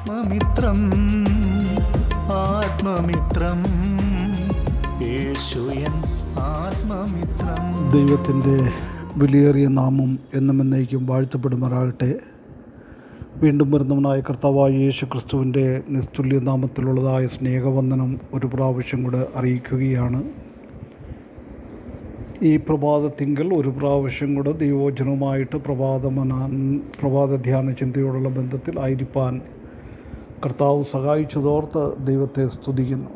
ആത്മമിത്രം ആത്മമിത്രം. യേശുയൻ ആത്മമിത്രം. ദൈവത്തിന്റെ വിലയേറിയ നാമം എന്നും എന്നേക്കും വാഴ്ത്തപ്പെടുമാറാകട്ടെ. വീണ്ടും വരുന്നവനായ കർത്താവായ യേശു ക്രിസ്തുവിന്റെ നിസ്തുല്യ നാമത്തിലുള്ളതായ സ്നേഹവന്ദനം ഒരു പ്രാവശ്യം കൂടെ അറിയിക്കുകയാണ്. ഈ പ്രഭാതത്തിങ്കൽ ഒരു പ്രാവശ്യം കൂടെ ദൈവോചനവുമായിട്ട് പ്രഭാതമന പ്രഭാത ധ്യാന ചിന്തയോടുള്ള ബന്ധത്തിൽ ആയിരിക്കാൻ കർത്താവ് സഹായിച്ചതോർത്ത് ദൈവത്തെ സ്തുതിക്കുന്നു.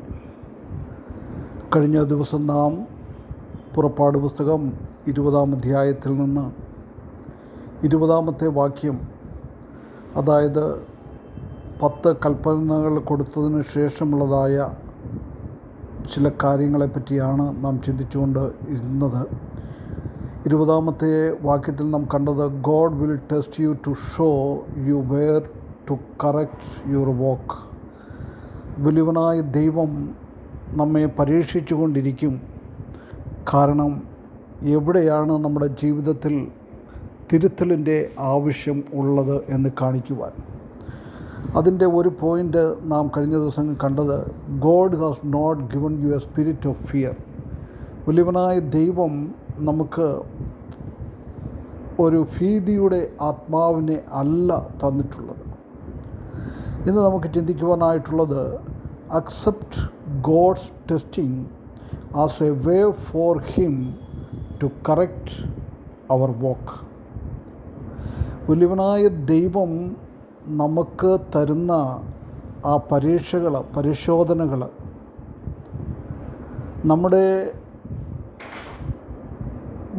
കഴിഞ്ഞ ദിവസം നാം പുറപ്പാട് പുസ്തകം ഇരുപതാം അധ്യായത്തിൽ നിന്ന് ഇരുപതാമത്തെ വാക്യം അതായത് പത്ത് കൽപ്പനകൾ കൊടുത്തതിന് ശേഷമുള്ളതായ ചില കാര്യങ്ങളെ പറ്റിയാണ് നാം ചിന്തിച്ചുകൊണ്ട് ഇരുന്നത്. ഇരുപതാമത്തെ വാക്യത്തിൽ നാം കണ്ടത് God will test you to show you where to correct your walk വലിയവനായ ദൈവം നമ്മെ പരീക്ഷിച്ചു കൊണ്ടിരിക്കും കാരണം എവിടെയാണ് നമ്മുടെ ജീവിതത്തിൽ തിരുത്തലിന്റെ ആവശ്യം ഉള്ളത് എന്ന് കാണിക്കുവാൻ. അതിന്റെ ഒരു പോയിന്റ് നാം കഴിഞ്ഞ ദിവസം കണ്ടത് God has not given you a spirit of fear വലിയവനായ ദൈവം നമുക്ക് ഒരു ഭീതിയുടെ ആത്മാവിനെ അല്ല തന്നിട്ടുള്ളത്. ഇന്ന് നമുക്ക് ചിന്തിക്കുവാനായിട്ടുള്ളത് accept God's testing as a way for him to correct our walk വലിയവനായ ദൈവം നമുക്ക് തരുന്ന ആ പരീക്ഷകൾ പരിശോധനകൾ നമ്മുടെ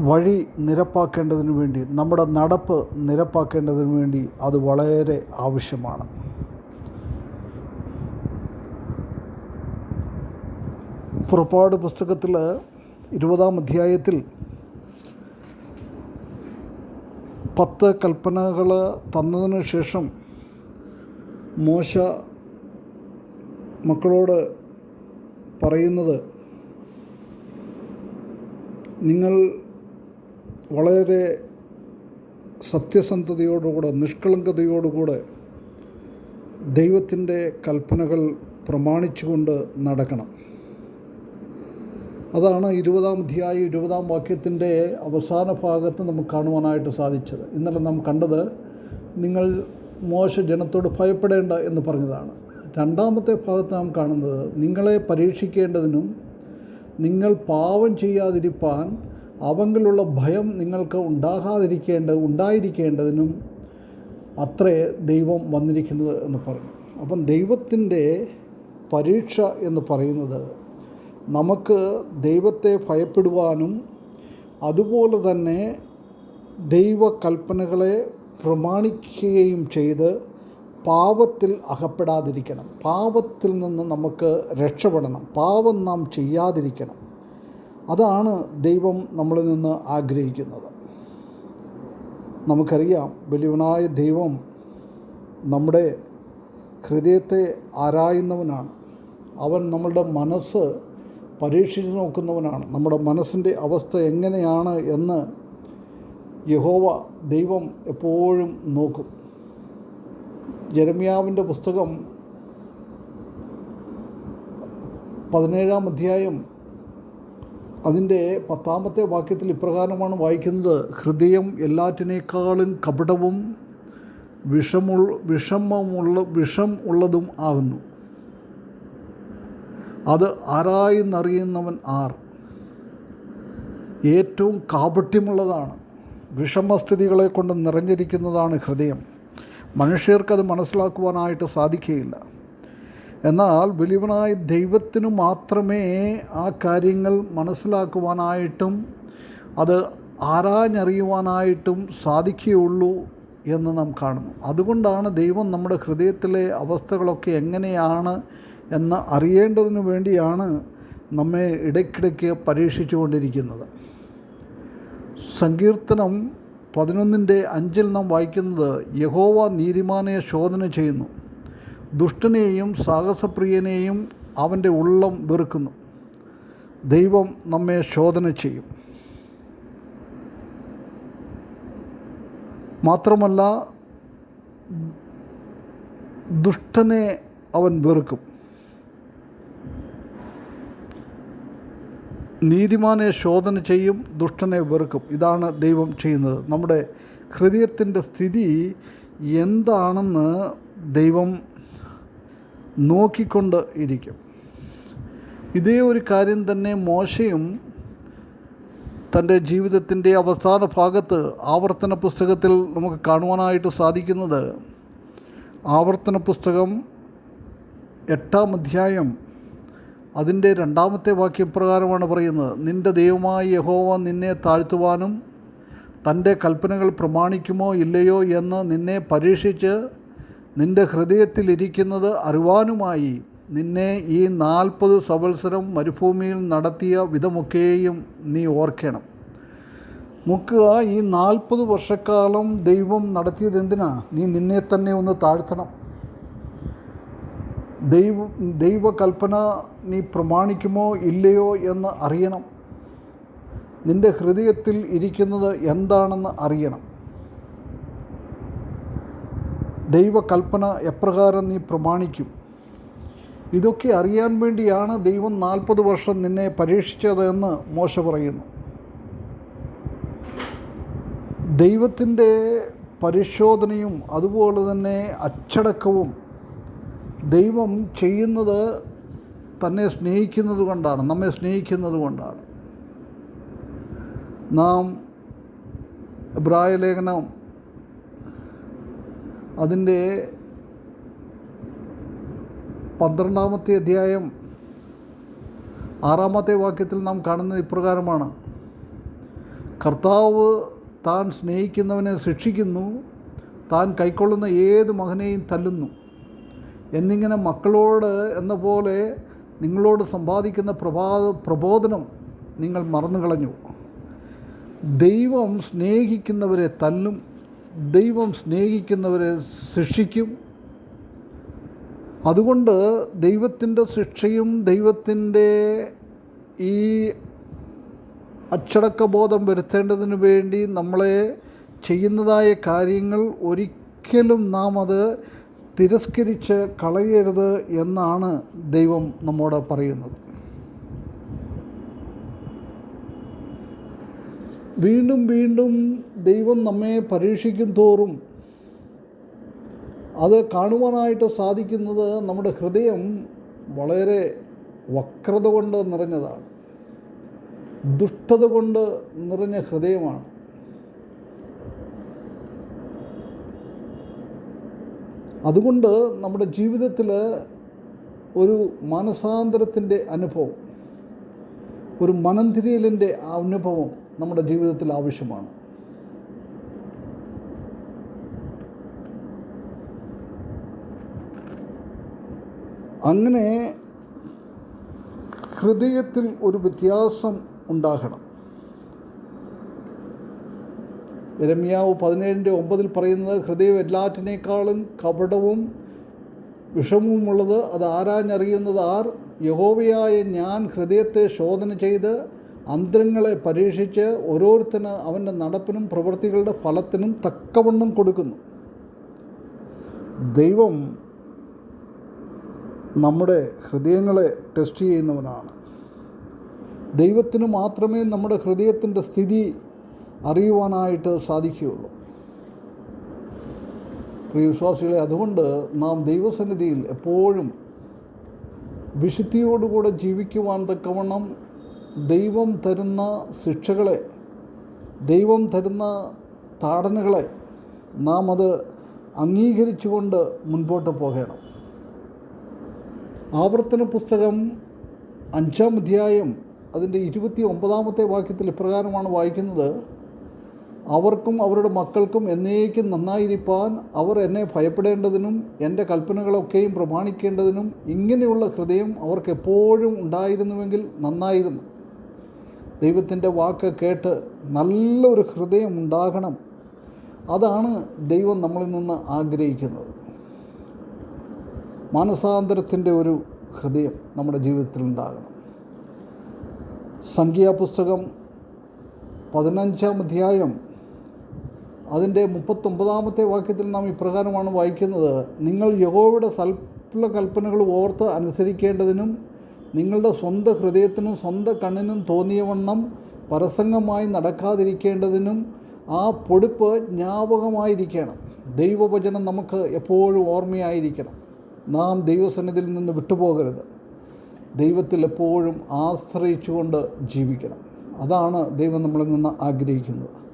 വഴി നിരപ്പാക്കേണ്ടതിന് വേണ്ടി നമ്മുടെ നടപ്പ് നിരപ്പാക്കേണ്ടതിന് വേണ്ടി അത് വളരെ ആവശ്യമാണ്. പുറപ്പാട് പുസ്തകത്തിൽ ഇരുപതാം അധ്യായത്തിൽ പത്ത് കൽപ്പനകൾ തന്നതിന് ശേഷം മോശ മക്കളോട് പറയുന്നത് നിങ്ങൾ വളരെ സത്യസന്ധതയോടുകൂടെ നിഷ്കളങ്കതയോടുകൂടെ ദൈവത്തിന്റെ കൽപ്പനകൾ പ്രമാണിച്ചുകൊണ്ട് നടക്കണം. അതാണ് ഇരുപതാം അധ്യായം ഇരുപതാം വാക്യത്തിന്റെ അവസാന ഭാഗത്ത് നമുക്ക് കാണുവാനായിട്ട് സാധിച്ചത്. ഇന്നലെ നാം കണ്ടത് നിങ്ങൾ മോശ ജനത്തോട് ഭയപ്പെടേണ്ട എന്ന് പറഞ്ഞതാണ്. രണ്ടാമത്തെ ഭാഗത്ത് നാം കാണുന്നത് നിങ്ങളെ പരീക്ഷിക്കേണ്ടതിനും നിങ്ങൾ പാവം ചെയ്യാതിരിപ്പാൻ അവങ്കിലുള്ള ഭയം നിങ്ങൾക്ക് ഉണ്ടാകാതിരിക്കേണ്ട ഉണ്ടായിരിക്കേണ്ടതിനും അത്രേ ദൈവം വന്നിരിക്കുന്നത് എന്ന് പറഞ്ഞു. അപ്പം ദൈവത്തിന്റെ പരീക്ഷ എന്ന് പറയുന്നത് നമുക്ക് ദൈവത്തെ ഭയപ്പെടുവാനും അതുപോലെ തന്നെ ദൈവകൽപ്പനകളെ പ്രമാണിക്കുകയും ചെയ്ത് പാപത്തിൽ അകപ്പെടാതിരിക്കണം. പാപത്തിൽ നിന്ന് നമുക്ക് രക്ഷപ്പെടണം പാപം നാം ചെയ്യാതിരിക്കണം. അതാണ് ദൈവം നമ്മളിൽ നിന്ന് ആഗ്രഹിക്കുന്നത്. നമുക്കറിയാം വലിയവനായ ദൈവം നമ്മുടെ ഹൃദയത്തെ ആരായുന്നവനാണ്. അവൻ നമ്മളുടെ മനസ്സ് പരീക്ഷിച്ച് നോക്കുന്നവനാണ്. നമ്മുടെ മനസ്സിന്റെ അവസ്ഥ എങ്ങനെയാണ് എന്ന് യഹോവ ദൈവം എപ്പോഴും നോക്കും. ജരമ്യാവിന്റെ പുസ്തകം പതിനേഴാം അധ്യായം അതിന്റെ പത്താമത്തെ വാക്യത്തിൽ ഇപ്രകാരമാണ് വായിക്കുന്നത്. ഹൃദയം എല്ലാറ്റിനേക്കാളും കപടവും വിഷമുള്ള വിഷമമുള്ള വിഷം ഉള്ളതും ആകുന്നു. അത് ആരായെന്നറിയുന്നവൻ ആർ? ഏറ്റവും കാപട്യമുള്ളതാണ്. വിഷമസ്ഥിതികളെ കൊണ്ട് നിറഞ്ഞിരിക്കുന്നതാണ് ഹൃദയം. മനുഷ്യർക്കത് മനസ്സിലാക്കുവാനായിട്ട് സാധിക്കുകയില്ല. എന്നാൽ വലിയവനായ ദൈവത്തിനു മാത്രമേ ആ കാര്യങ്ങൾ മനസ്സിലാക്കുവാനായിട്ടും അത് ആരാഞ്ഞറിയുവാനായിട്ടും സാധിക്കുകയുള്ളൂ എന്ന് നാം കാണുന്നു. അതുകൊണ്ടാണ് ദൈവം നമ്മുടെ ഹൃദയത്തിലെ അവസ്ഥകളൊക്കെ എങ്ങനെയാണ് എന്ന് അറിയേണ്ടതിനു വേണ്ടിയാണ് നമ്മെ ഇടയ്ക്കിടയ്ക്ക് പരീക്ഷിച്ചു കൊണ്ടിരിക്കുന്നത്. സങ്കീർത്തനം പതിനൊന്നിന്റെ അഞ്ചിൽ നാം വായിക്കുന്നത് യഹോവ നീതിമാനെ ശോധന ചെയ്യുന്നു. ദുഷ്ടനെയും സാഹസപ്രിയനെയും അവന്റെ ഉള്ളം വെറുക്കുന്നു. ദൈവം നമ്മെ ശോധന ചെയ്യും. മാത്രമല്ല ദുഷ്ടനെ അവൻ വെറുക്കും. നീതിമാനെ ശോധന ചെയ്യും ദുഷ്ടനെ വെറുക്കും. ഇതാണ് ദൈവം ചെയ്യുന്നത്. നമ്മുടെ ഹൃദയത്തിന്റെ സ്ഥിതി എന്താണെന്ന് ദൈവം നോക്കിക്കൊണ്ട് ഇരിക്കും. ഇതേ ഒരു കാര്യം തന്നെ മോശയും തന്റെ ജീവിതത്തിന്റെ അവസാന ഭാഗത്ത് ആവർത്തന പുസ്തകത്തിൽ നമുക്ക് കാണുവാനായിട്ട് സാധിക്കുന്നത്. ആവർത്തന പുസ്തകം എട്ടാം അധ്യായം അതിന്റെ രണ്ടാമത്തെ വാക്യം പ്രകാരമാണ് പറയുന്നത് നിന്റെ ദൈവമായ യഹോവ നിന്നെ താഴ്ത്തുവാനും തന്റെ കൽപ്പനകൾ പ്രമാണിക്കുമോ ഇല്ലയോ എന്ന് നിന്നെ പരീക്ഷിച്ച് നിന്റെ ഹൃദയത്തിലിരിക്കുന്നത് അറിവാനുമായി നിന്നെ ഈ നാൽപ്പത് സവത്സരം മരുഭൂമിയിൽ നടത്തിയ വിധമൊക്കെയും നീ ഓർക്കണം. നോക്കുക ഈ നാൽപ്പത് വർഷക്കാലം ദൈവം നടത്തിയത് എന്തിനാ? നീ നിന്നെ തന്നെ ഒന്ന് താഴ്ത്തണം. ദൈവ ദൈവകൽപ്പന നീ പ്രമാണിക്കുമോ ഇല്ലയോ എന്ന് അറിയണം. നിന്റെ ഹൃദയത്തിൽ ഇരിക്കുന്നത് എന്താണെന്ന് അറിയണം. ദൈവകൽപ്പന എപ്രകാരം നീ പ്രമാണിക്കും? ഇതൊക്കെ അറിയാൻ വേണ്ടിയാണ് ദൈവം നാൽപ്പത് വർഷം നിന്നെ പരീക്ഷിച്ചതെന്ന് മോശ പറയുന്നു. ദൈവത്തിന്റെ പരിശോധനയും അതുപോലെ തന്നെ അച്ചടക്കവും ദൈവം ചെയ്യുന്നത് തന്നെ സ്നേഹിക്കുന്നത് കൊണ്ടാണ് നമ്മെ സ്നേഹിക്കുന്നത് കൊണ്ടാണ്. നാം എബ്രായ ലേഖനം അതിന്റെ പന്ത്രണ്ടാമത്തെ അധ്യായം ആറാമത്തെ വാക്യത്തിൽ നാം കാണുന്നത് ഇപ്രകാരമാണ്. കർത്താവ് താൻ സ്നേഹിക്കുന്നവനെ ശിക്ഷിക്കുന്നു താൻ കൈക്കൊള്ളുന്ന ഏത് മകനെയും തല്ലുന്നു. എന്നിങ്ങനെ മക്കളോട് എന്ന പോലെ നിങ്ങളോട് സമ്പാദിക്കുന്ന പ്രഭാ പ്രബോധനം നിങ്ങൾ മറന്നു കളഞ്ഞു ദൈവം സ്നേഹിക്കുന്നവരെ തല്ലും ദൈവം സ്നേഹിക്കുന്നവരെ ശിക്ഷിക്കും. അതുകൊണ്ട് ദൈവത്തിന്റെ ശിക്ഷയും ദൈവത്തിന്റെ ഈ അച്ചടക്കബോധം വരുത്തേണ്ടതിന് വേണ്ടി നമ്മളെ ചെയ്യുന്നതായ കാര്യങ്ങൾ ഒരിക്കലും നാം അത് തിരസ്കരിച്ച് കളയരുത് എന്നാണ് ദൈവം നമ്മോട് പറയുന്നത്. വീണ്ടും വീണ്ടും ദൈവം നമ്മെ പരീക്ഷിക്കും തോറും അത് കാണുവാനായിട്ട് സാധിക്കുന്നത് നമ്മുടെ ഹൃദയം വളരെ വക്രത കൊണ്ട് നിറഞ്ഞതാണ്. ദുഷ്ടത കൊണ്ട് നിറഞ്ഞ ഹൃദയമാണ്. അതുകൊണ്ട് നമ്മുടെ ജീവിതത്തിൽ ഒരു മനസാന്തരത്തിന്റെ അനുഭവം ഒരു മനംതിരിയലിന്റെ അനുഭവം നമ്മുടെ ജീവിതത്തിൽ ആവശ്യമാണ്. അങ്ങനെ ഹൃദയത്തിൽ ഒരു വ്യത്യാസം ഉണ്ടാകണം. രമ്യാവ് പതിനേഴിന്റെ ഒമ്പതിൽ പറയുന്നത് ഹൃദയം എല്ലാറ്റിനേക്കാളും കപടവും വിഷമവുമുള്ളത് അത് ആരാഞ്ഞറിയുന്നത് ആർ? യഹോവയായ ഞാൻ ഹൃദയത്തെ ശോധന ചെയ്ത് അന്തരങ്ങളെ പരീക്ഷിച്ച് ഓരോരുത്തന് അവന്റെ നടപ്പിനും പ്രവൃത്തികളുടെ ഫലത്തിനും തക്കവണ്ണം കൊടുക്കുന്നു. ദൈവം നമ്മുടെ ഹൃദയങ്ങളെ ടെസ്റ്റ് ചെയ്യുന്നവനാണ്. ദൈവത്തിന് മാത്രമേ നമ്മുടെ ഹൃദയത്തിന്റെ സ്ഥിതി അറിയുവാനായിട്ട് സാധിക്കുകയുള്ളൂ. പ്രിയ വിശ്വാസികളെ അതുകൊണ്ട് നാം ദൈവസന്നിധിയിൽ എപ്പോഴും വിശുദ്ധിയോടുകൂടെ ജീവിക്കുവാൻ തക്കവണ്ണം ദൈവം തരുന്ന ശിക്ഷകളെ ദൈവം തരുന്ന താടനകളെ നാം അത് അംഗീകരിച്ചുകൊണ്ട് മുൻപോട്ട് പോകണം. ആവർത്തന പുസ്തകം അഞ്ചാം അധ്യായം അതിന്റെ ഇരുപത്തി ഒമ്പതാമത്തെ വാക്യത്തിൽ ഇപ്രകാരമാണ് വായിക്കുന്നത് അവർക്കും അവരുടെ മക്കൾക്കും എന്നേക്കും നന്നായിരിക്കാൻ അവർ എന്നെ ഭയപ്പെടേണ്ടതിനും എന്റെ കൽപ്പനകളൊക്കെയും പ്രമാണിക്കേണ്ടതിനും ഇങ്ങനെയുള്ള ഹൃദയം അവർക്ക് എപ്പോഴും ഉണ്ടായിരുന്നുവെങ്കിൽ നന്നായിരുന്നു. ദൈവത്തിന്റെ വാക്ക് കേട്ട് നല്ലൊരു ഹൃദയം ഉണ്ടാകണം. അതാണ് ദൈവം നമ്മളിൽ നിന്ന് ആഗ്രഹിക്കുന്നത്. മാനസാന്തരത്തിന്റെ ഒരു ഹൃദയം നമ്മുടെ ജീവിതത്തിൽ ഉണ്ടാകണം. സംഖ്യാപുസ്തകം പതിനഞ്ചാം അധ്യായം അതിന്റെ മുപ്പത്തൊമ്പതാമത്തെ വാക്യത്തിൽ നാം ഇപ്രകാരമാണ് വായിക്കുന്നത്. നിങ്ങൾ യഹോവയുടെ സൽപ്പുള്ള കൽപ്പനകൾ ഓർത്ത് അനുസരിക്കേണ്ടതിനും നിങ്ങളുടെ സ്വന്തം ഹൃദയത്തിനും സ്വന്തം കണ്ണിനും തോന്നിയവണ്ണം പരസംഗമായി നടക്കാതിരിക്കേണ്ടതിനും ആ പൊടുപ്പ് ജ്ഞാപകമായിരിക്കണം. ദൈവവചനം നമുക്ക് എപ്പോഴും ഓർമ്മയായിരിക്കണം. നാം ദൈവസന്നിധിയിൽ നിന്ന് വിട്ടുപോകരുത്. ദൈവത്തിൽ എപ്പോഴും ആശ്രയിച്ചുകൊണ്ട് ജീവിക്കണം. അതാണ് ദൈവം നമ്മളിൽ നിന്ന് ആഗ്രഹിക്കുന്നത്.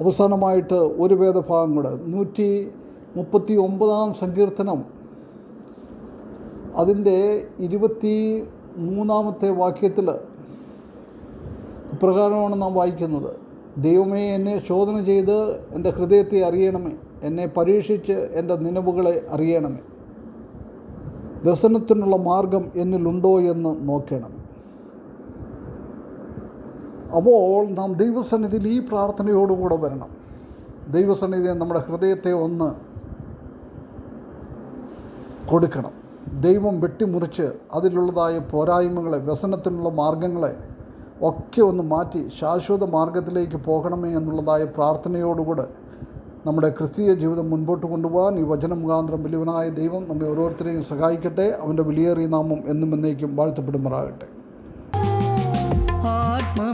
അവസാനമായിട്ട് ഒരു വേദഭാഗം കൂടെ. നൂറ്റി മുപ്പത്തി ഒമ്പതാം സങ്കീർത്തനം. അതിന്റെ ഇരുപത്തി മൂന്നാമത്തെ വാക്യത്തിൽ ഇപ്രകാരമാണ് നാം വായിക്കുന്നത്. ദൈവമേ എന്നെ ശോധന ചെയ്ത് എന്റെ ഹൃദയത്തെ അറിയണമേ. എന്നെ പരീക്ഷിച്ച് എന്റെ നിലവുകളെ അറിയണമേ. വ്യസനത്തിനുള്ള മാർഗം എന്നിലുണ്ടോ എന്ന് നോക്കണം. അപ്പോൾ നാം ദൈവസന്നിധിയിൽ ഈ പ്രാർത്ഥനയോടുകൂടെ വരണം. ദൈവസന്നിധിയെ നമ്മുടെ ഹൃദയത്തെ ഒന്ന് കൊടുക്കണം. ദൈവം വെട്ടിമുറിച്ച് അതിലുള്ളതായ പോരായ്മകളെ വ്യസനത്തിനുള്ള മാർഗങ്ങളെ ഒക്കെ ഒന്ന് മാറ്റി ശാശ്വത മാർഗത്തിലേക്ക് പോകണമേ എന്നുള്ളതായ പ്രാർത്ഥനയോടുകൂടെ നമ്മുടെ ക്രിസ്തീയ ജീവിതം മുൻപോട്ട് കൊണ്ടുപോകാൻ ഈ വചന മുഖാന്തരം വലിയവനായ ദൈവം നമ്മെ ഓരോരുത്തരെയും സഹായിക്കട്ടെ. അവന്റെ വിലയേറിയ നാമം എന്നും എന്നേക്കും വാഴ്ത്തപ്പെടുമാറാകട്ടെ.